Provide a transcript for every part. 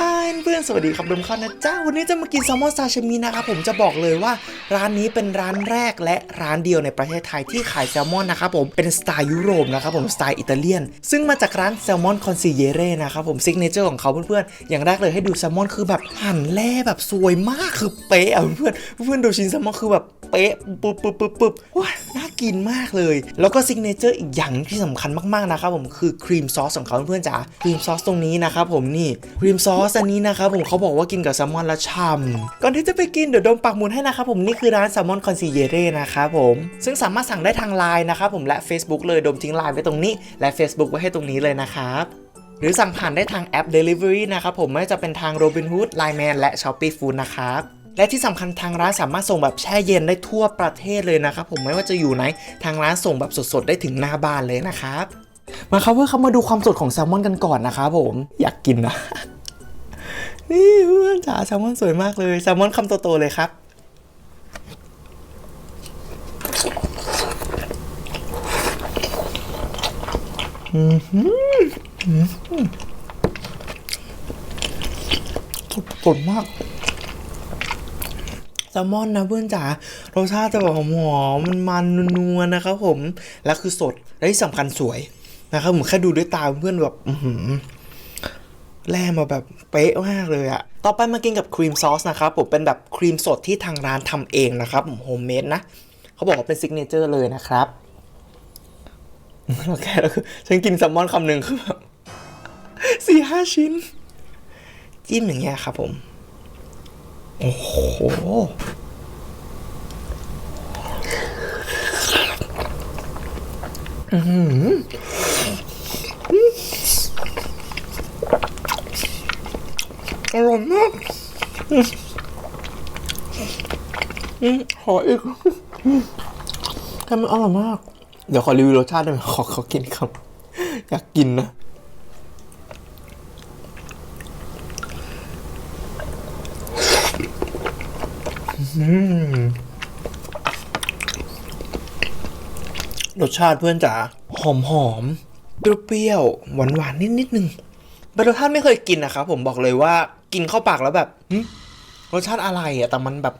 ฮายเพื่อนสวัสดีครับดิมข้านะจ้าวันนี้จะมากินแซลมอนซาชิมินะครับผมจะบอกเลยว่าร้านนี้เป็นร้านแรกและร้านเดียวในประเทศไทยที่ขายแซลมอนนะครับผมเป็นสไตล์ยุโรปนะครับผมสไตล์อิตาเลียน ซึ่งมาจากร้านแซลมอนคอนซิเยเร่นะครับผมซิกเนเจอร์ของเขาเพื่อนๆอย่างแรกเลยให้ดูแซลมอนคือแบบหั่นแล่แบบสวยมากคือเป๊ะอะเพื่อนเพื่อนดูชิ้นแซลมอนคือแบบเป๊ะปุ๊บปุ๊บปุ๊บปุ๊บว้าน่า กินมากเลย แล้วก็ซิกเนเจอร์อีกอย่างที่สำคัญมากๆนะครับผมคือครีมซอสของเขาเพื่อนๆจ๋าครีมซอสตรงนี้นะครับผมนี่ครีมซอสอันนี้นะครับผมเขาบอกว่ากินกับแซลมอนและช่ำก่อนที่จะไปกินเดี๋ยวดมปักหมุดให้นะครับผมนี่คือร้านแซลมอนคอนซิเยเร่นะครับผมซึ่งสามารถสั่งได้ทางไลน์นะครับผมและ Facebook เลยดมทิ้งไลน์ไว้ตรงนี้ และ Facebook ไว้ให้ตรงนี้เลยนะครับหรือสั่งผ่านได้ทางแอป Delivery นะครับผมไม่ว่าจะเป็นทาง Robinhood, Line Man และ Shopee Food นะครับ และที่สำคัญทางร้านสามารถส่งแบบแช่เย็นได้ทั่วประเทศเลยนะครับผมไม่ว่าจะอยู่ไหนทางร้านส่งแบบสดๆได้ถึงหน้าบ้านเลยนะครับมาครับเพื่อเขามาดูความสดของแซลมอนกันก่อนนะครับผมอยากกินนะนี่เพื่อนจ๋าแซลมอนสวยมากเลยแซลมอนคำโตๆเลยครับสดสดมาก ลมอนนะเพื่อนจ๋ารสชาติจะแบบหอมๆมันมันนัวๆนะครับผม แล้วคือสดและที่สำคัญสวยนะครับผมแค่ดูด้วยตาเพื่อนแบบอืแล่มาแบบเป๊ะมากเลยอะต่อไปมากินกับครีมซอสนะครับผมเป็นแบบครีมสดที่ทางร้านทำเองนะครับผมโฮมเมดนะเขาบอกว่าเป็นซิกเนเจอร์เลยนะครับแล้วแค่แล้วคือฉันกินแซลมอนคำหนึ่งคือแบบสี่ห้าชิ้น จิ้มอย่างเงี้ยครับผม โอ้โห อื้อหืออร่อยมากอืมขออีกแต่มันอร่อยมาก เดี๋ยวขอรีวิวรสชาติได้ไหมขอขอกินครับ อยากกินนะ รสชาติเพื่อนจ๋าหอมหอมๆเปรี้ยวหวานหวานๆนิดนิดนึงเป็นรสชาติไม่เคยกินนะครับผมบอกเลยว่ากินเข้าปากแล้วแบบรสชาติอะไรอะแต่มันแบบ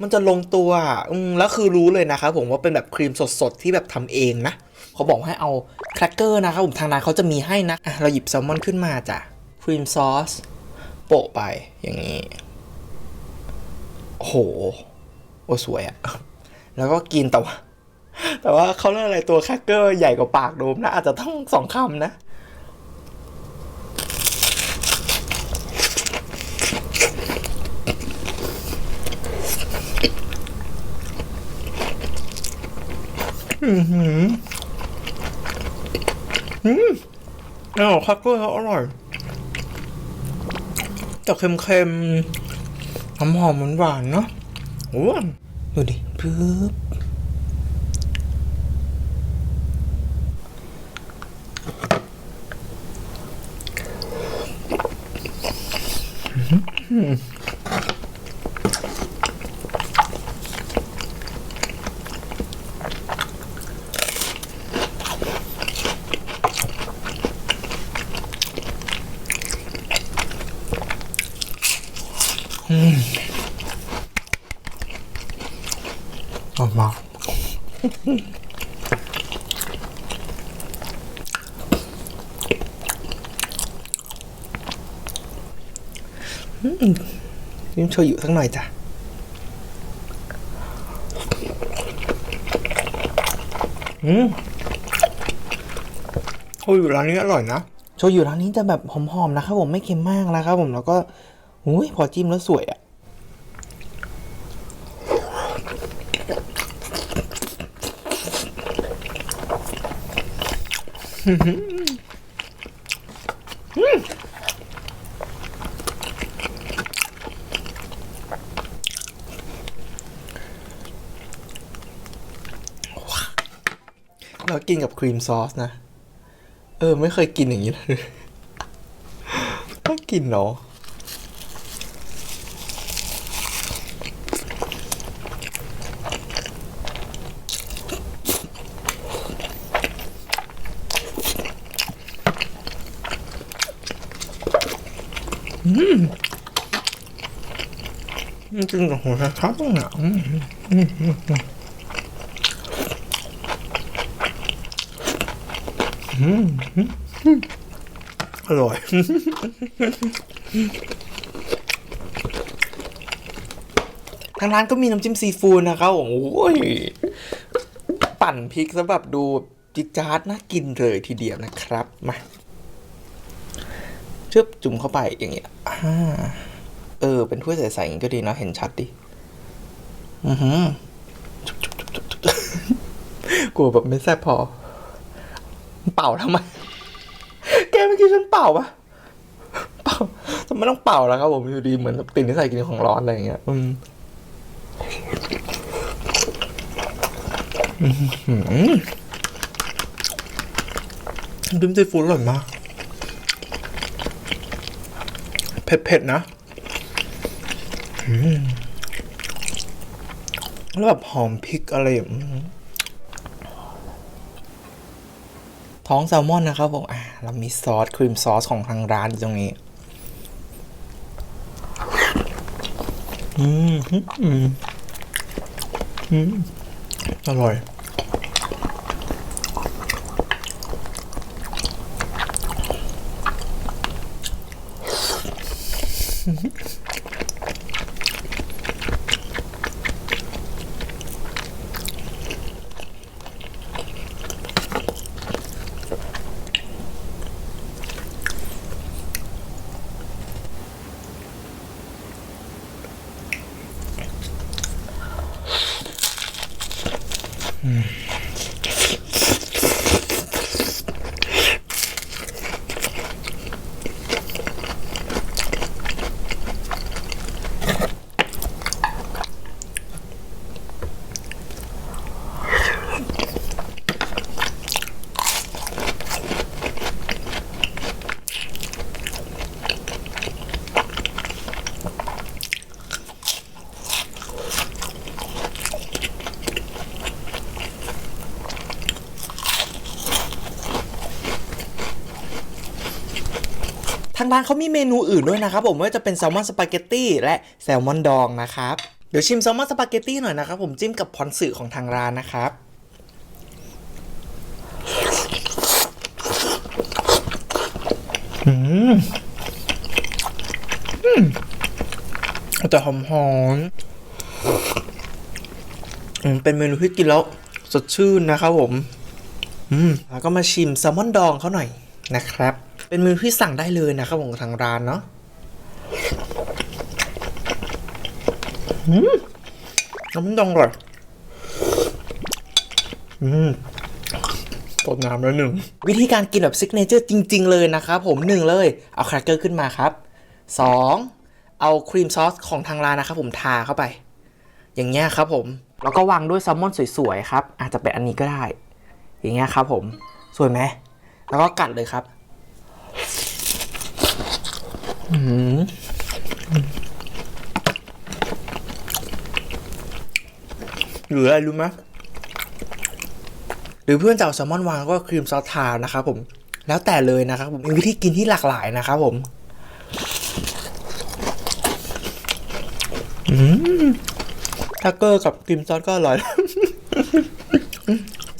มันจะลงตัวอืมแล้วคือรู้เลยนะครับผมว่าเป็นแบบครีมสดๆที่แบบทำเองนะเขาบอกให้เอาแครกเกอร์นะครับผมทางร้านเขาจะมีให้นะอะเราหยิบแซลมอนขึ้นมาจ้ะครีมซอสโปะไปอย่างนี้ โอ้โห โอ้สวยอะแล้วก็กินแต่ว่า แต่ว่าเขาเรียกอะไรตัวแครกเกอร์ใหญ่กว่าปากโดมนะ อาจจะต้องสองคำนะอือหืออืมออแครกเกอร์เขาอร่อยจะเค็มๆ หอมๆหวานๆเนาะโอ้ดูดิปึ๊บอืม อยมากยิ้มโชยุสักหน่อยจ้ะอืมโชยุร้านนี้อร่อยนะ โชยุร้านนี้จะแบบหอมๆนะครับผมไม่เค็มมากนะครับผมแล้วก็ อุ้ยพอจิ้มแล้วสวยอะเรากินกับครีมซอสนะ เออ ไม่เคยกินอย่างนี้เลยกินเนาะ จริงกับหัวครับอะอืมอืมอืมอืมอืมอืมอร่อยทางร้านก็มีน้ำจิ้มซีฟู้ดนะครับโอ้ย ปั่นพริกซะแบบดูจิจาร์ดน่ากินเลยทีเดียวนะครับ มา ชึบจุ่มเข้าไปอย่างเงี้ยอ่าเออ เป็นถ้วยใสๆอย่างก็ดีเนาะเห็นชัดดิ อือหือกลัวแบบไม่แซ่บพอ เป่าทำไม แกเมื่อกี้ฉันเป่าปะเป่าทำไมต้องเป่าแล้วครับผมอยู่ดีเหมือนติดนิสัยกินของร้อนอะไรอย่างเงี้ย อืมน้ำจิ้มซีฟู้ดอร่อยมาก เผ็ดๆนะแล้วแบบหอมพริกอะไรอย่างท้องแซลมอนนะครับผมอะเรามีซอสครีมซอสของทางร้านอยู่ตรงนี้ อืม อืม อืม อร่อย ท ร้านเขามีเมนูอื่นด้วยนะครับผมไม่ว่าจะเป็นแซลมอนสปาเกตตี้และแซลมอนดองนะครับ เดี๋ยวชิมแซลมอนสปาเกตตี้หน่อยนะครับผมจิ้มกับพอนสึของทางร้านนะครับอืมอืมแต่หอมหอมอืมเป็นเมนูที่กินแล้วสดชื่นนะครับผม อืม แล้วก็มาชิมแซลมอนดองเขาหน่อยนะครับ เป็นเมนูที่สั่งได้เลยนะครับของทางร้านเนาะอืมแซลมอนดองอร่อยอืมตดน้ำแล้วหนึ่ง วิธีการกินแบบซิกเนเจอร์จริง ๆ เลยนะครับผมหนึ่งเลย เอาครกเกอร์ขึ้นมาครับสองเอาครีมซอสของทางร้านนะครับผมทาเข้าไป อย่างเงี้ยครับผม แล้วก็วางด้วยแซลมอนสวย ๆ ครับ อาจจะเป็นอันนี้ก็ได้ อย่างเงี้ยครับผม สวยไหม แล้วก็กัดเลยครับ หรืออะไรรู้ไหมหรือเพื่อนจะเอาแซลมอนวางก็ครีมซอสทานะครับผม แล้วแต่เลยนะครับผมมีวิธีกินที่หลากหลายนะครับผมอืมทักเกอร์กับครีมซอสก็อร่อย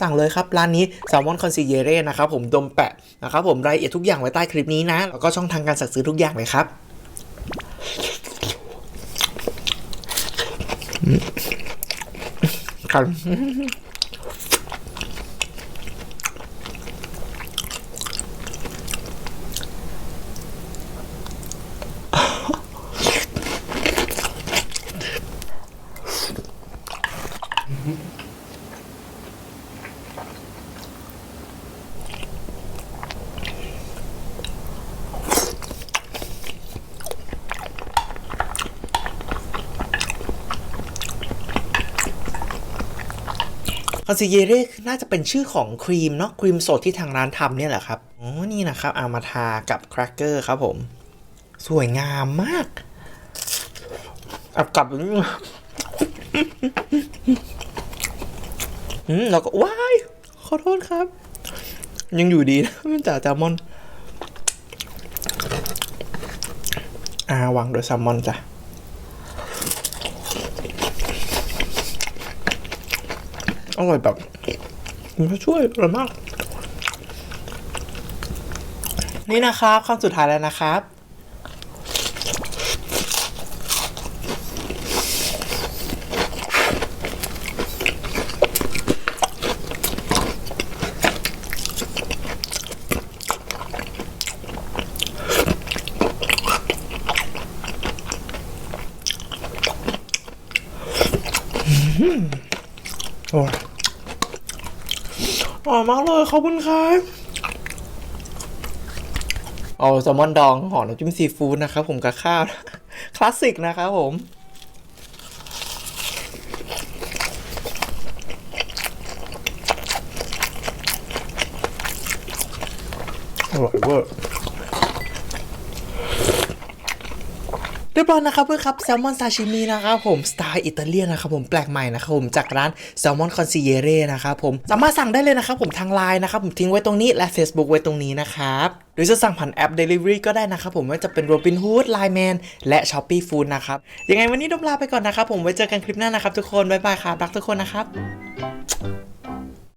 สั่งเลยครับ ร้านนี้แซลมอนคอนซิเยเร่นะครับผมดมแปะนะครับผมรายละเอียดทุกอย่างไว้ใต้คลิปนี้นะ แล้วก็ช่องทางการสั่งซื้อทุกอย่างเลยครับอืม คอนซิเยเร่น่าจะเป็นชื่อของครีมเนาะครีมสดที่ทางร้านทำเนี่ยแหละครับอ๋อนี่นะครับเอามาทากับแครกเกอร์ครับผม สวยงามมากเอากลับอืมแล้วก็ว้ายขอโทษครับ ยังอยู่ดีนะมันจ่าจามอน อ่าวางโดยแซลมอนจ้ะ อร่อยแบบมันช่วยอร่อยมาก นี่นะครับข้อสุดท้ายแล้วนะครับ อร่อยมากเลยขอบคุณครับเอาแซลมอนดองห่อน้ำจิ้มซีฟู้ดนะครับผมกับข้าว คลาสสิกนะครับผม อร่อยเวอร์ เรียบร้อยนะครับเพื่อนครับแซลมอนซาชิมินะครับผมสไตล์อิตาเลียนนะครับผมแปลกใหม่นะครับผมจากร้านแซลมอนคอนซิเยเร่นะครับผมสามารถสั่งได้เลยนะครับผมทางไลน์นะครับผมทิ้งไว้ตรงนี้และ Facebook ไว้ตรงนี้นะครับหรือจะสั่งผ่านแอป Delivery ก็ได้นะครับผมไม่ว่าจะเป็น Robinhood Line Man และ Shopee Food นะครับยังไงวันนี้ดมลาไปก่อนนะครับผมไว้เจอกันคลิปหน้านะครับทุกคนบ๊ายบายครับรักทุกคนนะครับ